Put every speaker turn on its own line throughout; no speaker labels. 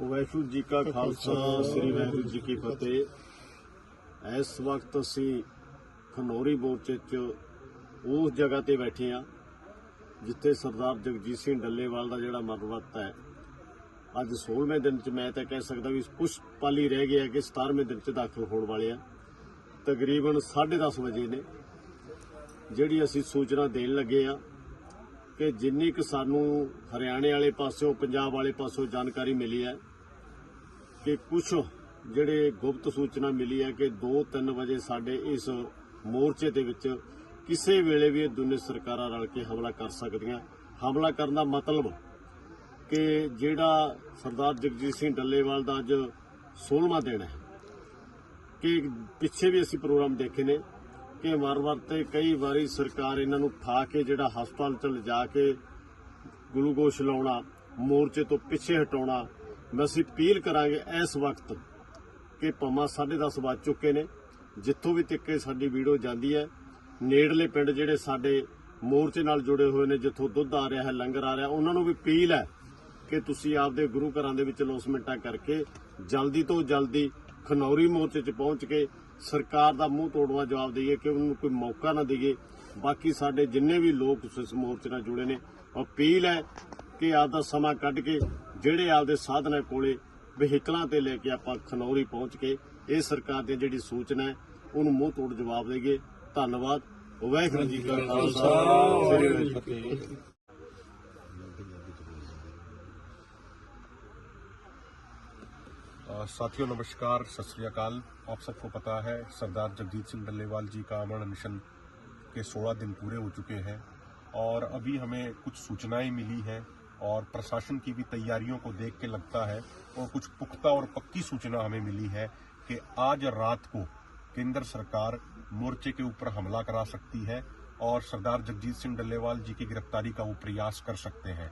ਵਾਹਿਗੁਰੂ ਜੀ ਕਾ ਖਾਲਸਾ, ਸ੍ਰੀ ਵਾਹਿਗੁਰੂ ਜੀ ਕੀ ਫਤਿਹ। ਇਸ ਵਕਤ ਅਸੀਂ ਖਨੌਰੀ ਮੋਰਚੇ 'ਚ ਉਸ ਜਗ੍ਹਾ ਤੇ ਬੈਠੇ ਆ ਜਿੱਥੇ ਸਰਦਾਰ ਜਗਜੀਤ ਸਿੰਘ ਡੱਲੇਵਾਲ ਦਾ ਜਿਹੜਾ ਮਰਵਤ ਹੈ। ਅੱਜ 16ਵੇਂ ਦਿਨ 'ਚ ਮੈਂ ਤਾਂ ਕਹਿ ਸਕਦਾ ਵੀ ਕੁਝ ਪਾਲੀ ਹੀ ਰਹਿ ਗਿਆ ਕਿ 17ਵੇਂ ਦਿਨ 'ਚ ਦਾਖਲ ਹੋਣ ਵਾਲੇ ਆ ਤਕਰੀਬਨ 10:30 ਵਜੇ ਨੇ। ਜਿਹੜੀ ਅਸੀਂ ਸੂਚਨਾ ਦੇਣ ਲੱਗੇ ਆ ਕਿ ਜਿੰਨੀ ਕੁ ਸਾਨੂੰ ਹਰਿਆਣੇ ਵਾਲੇ ਪਾਸਿਓਂ, ਪੰਜਾਬ ਵਾਲੇ ਪਾਸਿਓਂ ਜਾਣਕਾਰੀ ਮਿਲੀ ਹੈ ਕਿ ਕੁਝ ਜਿਹੜੇ ਗੁਪਤ ਸੂਚਨਾ ਮਿਲੀ ਹੈ ਕਿ 2-3 ਵਜੇ ਸਾਡੇ ਇਸ ਮੋਰਚੇ ਦੇ ਵਿੱਚ ਕਿਸੇ ਵੇਲੇ ਵੀ ਇਹ ਦੋਨੇ ਸਰਕਾਰਾਂ ਰਲ ਕੇ ਹਮਲਾ ਕਰ ਸਕਦੀਆਂ। ਹਮਲਾ ਕਰਨ ਦਾ ਮਤਲਬ ਕਿ ਜਿਹੜਾ ਸਰਦਾਰ ਜਗਜੀਤ ਸਿੰਘ ਡੱਲੇਵਾਲ ਦਾ ਅੱਜ 16ਵਾਂ ਦਿਨ ਹੈ, ਕਿ ਪਿੱਛੇ ਵੀ ਅਸੀਂ ਪ੍ਰੋਗਰਾਮ ਦੇਖੇ ਨੇ ਕਿ ਵਾਰ-ਵਾਰ ਤੇ ਕਈ ਵਾਰੀ ਸਰਕਾਰ ਇਹਨਾਂ ਨੂੰ ਠਾ ਕੇ ਜਿਹੜਾ ਹਸਪਤਾਲ ਚ ਲਿਜਾ ਕੇ ਗਲੂਕੋਸ਼ ਲਾਉਣਾ, ਮੋਰਚੇ ਤੋਂ ਪਿੱਛੇ ਹਟਾਉਣਾ ਮੈਂ ਅਸੀਂ ਅਪੀਲ ਕਰਾਂਗੇ ਇਸ ਵਕਤ ਕਿ ਪਮਾ 10:30 ਵੱਜ ਚੁੱਕੇ ਨੇ, ਜਿੱਥੋਂ ਵੀ ਤੱਕ ਸਾਡੀ ਵੀਡੀਓ ਜਾਂਦੀ ਹੈ, ਨੇੜਲੇ ਪਿੰਡ ਜਿਹੜੇ ਸਾਡੇ ਮੋਰਚੇ ਨਾਲ ਜੁੜੇ ਹੋਏ ਨੇ, ਜਿੱਥੋਂ ਦੁੱਧ ਆ ਰਿਹਾ ਹੈ, ਲੰਗਰ ਆ ਰਿਹਾ, ਉਹਨਾਂ ਨੂੰ ਵੀ ਅਪੀਲ ਹੈ ਕਿ ਤੁਸੀਂ ਆਪਦੇ ਗੁਰੂ ਘਰਾਂ ਦੇ ਵਿੱਚ ਲੋਸਮੈਂਟਾਂ ਕਰਕੇ ਜਲਦੀ ਤੋਂ ਜਲਦੀ ਖਨੌਰੀ ਮੋਰਚੇ 'ਚ ਪਹੁੰਚ ਕੇ ਸਰਕਾਰ ਦਾ ਮੂੰਹ ਤੋੜਵਾ ਜਵਾਬ ਦਈਏ, ਕਿ ਉਹਨੂੰ ਕੋਈ ਮੌਕਾ ਨਾ ਦਈਏ। ਬਾਕੀ ਸਾਡੇ ਜਿੰਨੇ ਵੀ ਲੋਕ ਇਸ ਮੋਰਚੇ ਨਾਲ ਜੁੜੇ ਨੇ, ਅਪੀਲ ਹੈ ਕਿ ਆਪਦਾ ਸਮਾਂ ਕੱਢ ਕੇ ਜਿਹੜੇ ਆਪਦੇ ਸਾਧਨ ਹੈ ਕੋਲੇ ਵਹੀਕਲਾਂ ਤੇ ਲੈ ਕੇ ਆਪਾਂ ਖਨੌਰੀ ਪਹੁੰਚ ਕੇ ਇਹ ਸਰਕਾਰ ਦੀ ਜਿਹੜੀ ਸੂਚਨਾ ਹੈ ਉਹਨੂੰ ਮੂੰਹ ਤੋੜ ਜਵਾਬ ਦੇਈਏ ਧੰਨਵਾਦ ਵਾਹਿਗੁਰੂ ਜੀ ਕਾ ਖਾਲਸਾ ਸ੍ਰੀ ਵਾਹਿਗੁਰੂ ਜੀ ਕੀ ਫਤਿਹ
अ, साथियों नमस्कार सत श्री अकाल आप सबको पता है सरदार जगजीत सिंह डल्लेवाल जी का अमर मिशन के 16 दिन पूरे हो चुके हैं और अभी हमें कुछ सूचनाएं मिली हैं और प्रशासन की भी तैयारियों को देख के लगता है और कुछ पुख्ता और पक्की सूचना हमें मिली है कि आज रात को केंद्र सरकार मोर्चे के ऊपर हमला करा सकती है और सरदार जगजीत सिंह डल्लेवाल जी की गिरफ्तारी का वो प्रयास कर सकते हैं।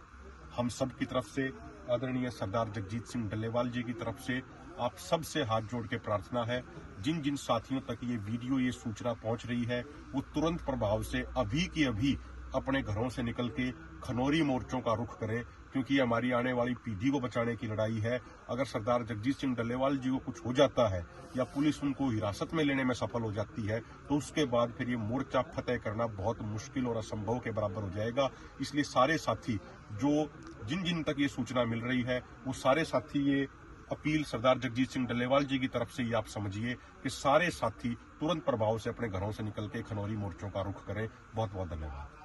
हम सब की तरफ़ से, आदरणीय सरदार जगजीत सिंह डल्लेवाल जी की तरफ़ से आप सबसे हाथ जोड़ के प्रार्थना है जिन जिन साथियों तक ये वीडियो, ये सूचना पहुँच रही है, वो तुरंत प्रभाव से अभी की अभी अपने घरों से निकल के खनौरी मोर्चों का रुख करें, क्योंकि ये हमारी आने वाली पीढ़ी को बचाने की लड़ाई है। अगर सरदार जगजीत सिंह डल्लेवाल जी को कुछ हो जाता है, या पुलिस उनको हिरासत में लेने में सफल हो जाती है तो उसके बाद फिर ये मोर्चा फतेह करना बहुत मुश्किल और असंभव के बराबर हो जाएगा। इसलिए सारे साथी, जो जिन जिन तक ये सूचना मिल रही है, वो सारे साथी ये अपील सरदार जगजीत सिंह डल्लेवाल जी की तरफ़ से ये आप समझिए कि सारे साथी तुरंत प्रभाव से अपने घरों से निकल के खनौरी मोर्चों का रुख करें। बहुत बहुत धन्यवाद।